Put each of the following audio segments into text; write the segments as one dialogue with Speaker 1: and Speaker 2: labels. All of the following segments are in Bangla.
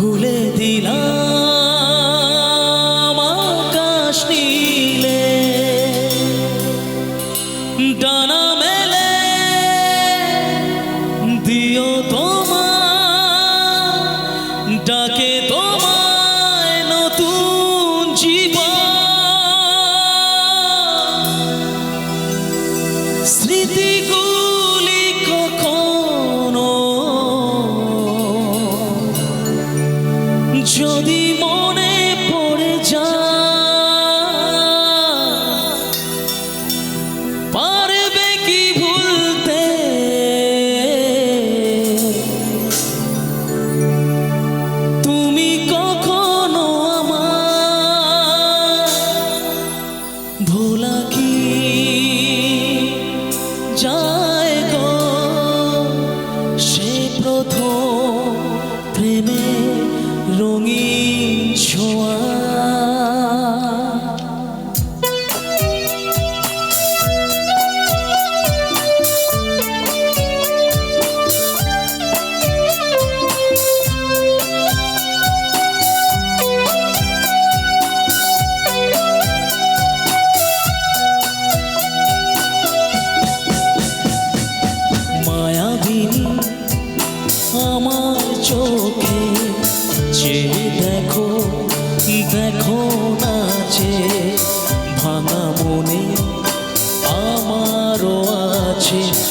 Speaker 1: খুলে দিলাম। sheets.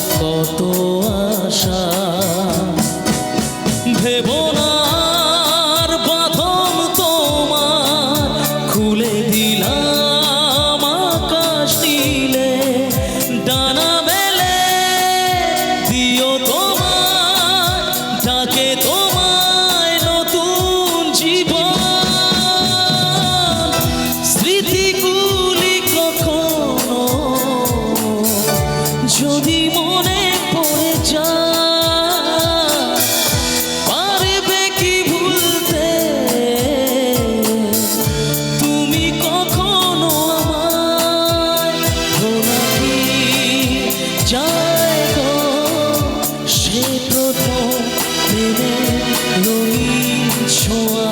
Speaker 1: আলোনীর ছোঁয়া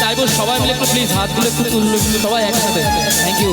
Speaker 2: চাইব সবাই মিলে একটু প্লিজ হাতগুলো একটু তুললো সবাই একসাথে। থ্যাংক ইউ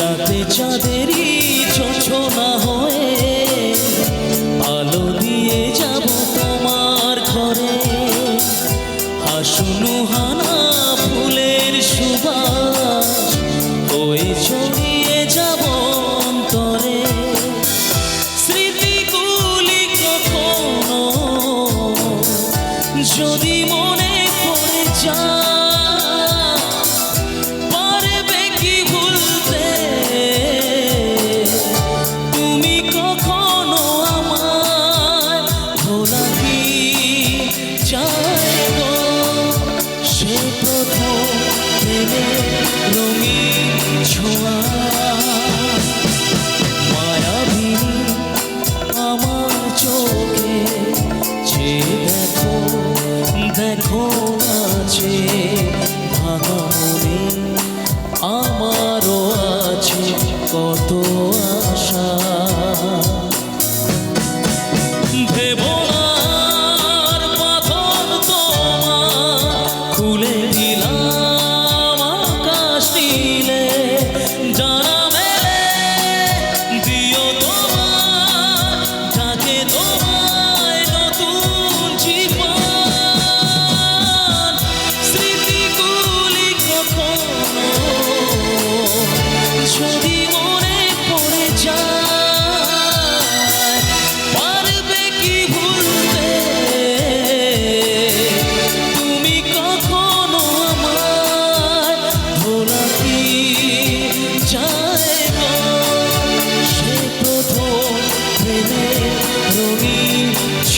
Speaker 1: রাতে চাঁদেরই ছোট